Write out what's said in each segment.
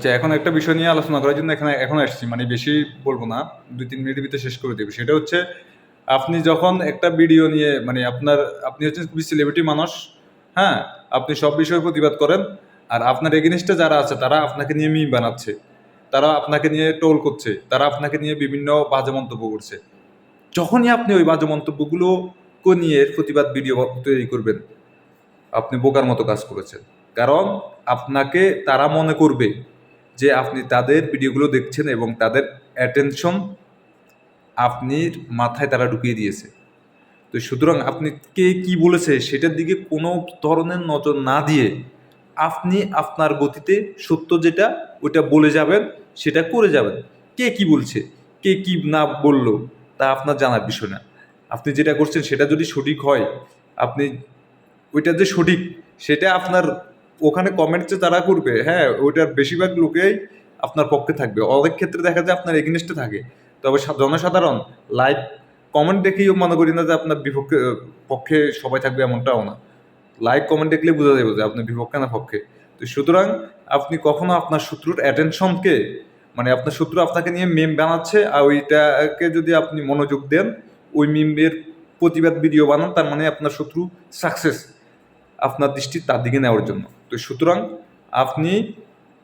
আচ্ছা এখন একটা বিষয় নিয়ে আলোচনা করার জন্য এখানে এখন আসছি মানে বেশি বলব না, দুই তিন মিনিটের ভিতরে শেষ করে দেবো। সেটা হচ্ছে, আপনি যখন একটা ভিডিও নিয়ে মানে আপনার, আপনি হচ্ছেন খুবই সেলিব্রিটি মানুষ হ্যাঁ? আপনি সব বিষয়ে প্রতিবাদ করেন, আর আপনার এগেনিস্টে যারা আছে, তারা আপনাকে নিয়ে মিম বানাচ্ছে, তারা আপনাকে নিয়ে টোল করছে, তারা আপনাকে নিয়ে বিভিন্ন বাজে মন্তব্য করছে। যখনই আপনি ওই বাজে মন্তব্যগুলো নিয়ে প্রতিবাদ ভিডিও তৈরি করবেন, আপনি বোকার মতো কাজ করেছেন। কারণ আপনাকে তারা মনে করবে। যে আপনি তাদের ভিডিওগুলো দেখছেন এবং তাদের অ্যাটেনশন আপনির মাথায় তারা ঢুকিয়ে দিয়েছে। তো সুতরাং আপনি কে কি বলেছে সেটার দিকে কোনো ধরনের নজর না দিয়ে আপনি আপনার গতিতে সত্য যেটা, ওইটা বলে যাবেন, সেটা করে যাবেন। কে কি বলছে, কে কি না বলল, তা আপনার জানার বিষয় না। আপনি যেটা করছেন সেটা যদি সঠিক হয়, আপনি ওইটা যে সঠিক, সেটা আপনার ওখানে কমেন্ট যে তারা করবে হ্যাঁ ওইটার বেশিরভাগ লোকেই আপনার পক্ষে থাকবে। অনেক ক্ষেত্রে দেখা যায় আপনার এগেনিস্টে থাকে। তবে জনসাধারণ লাইক কমেন্ট দেখেই মনে করি না যে আপনার বিপক্ষে, পক্ষে সবাই থাকবে এমনটাও না। লাইক কমেন্ট দেখলে বোঝা যাবে যে আপনার বিপক্ষে না পক্ষে। তো সুতরাং আপনি কখনো আপনার শত্রুর অ্যাটেনশনকে মানে আপনার শত্রু আপনাকে নিয়ে মেম বানাচ্ছে আর ওইটাকে যদি আপনি মনোযোগ দেন, ওই মিমের প্রতিবাদ ভিডিও বানান, তার মানে আপনার শত্রু সাকসেস আপনার দৃষ্টি তার দিকে নেওয়ার জন্য। তো সুতরাং আপনি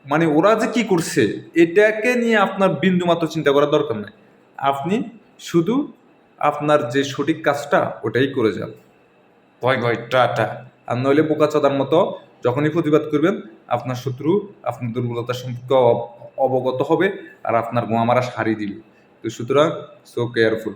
মানে ওরা যে কি করছে এটাকে নিয়ে আপনার বিন্দু মাত্র চিন্তা করার দরকার নাই। আপনি শুধু আপনার যে সঠিক কাজটা ওটাই করে যান। ভয় ভয় টাটা। আর নইলে বোকাচোদার মতো যখনই প্রতিবাদ করবেন আপনার শত্রু আপনার দুর্বলতা সম্পর্কে অব- অবগত হবে আর আপনার গোয়া মারা সারি দিবে। তো সুতরাং সো কেয়ারফুল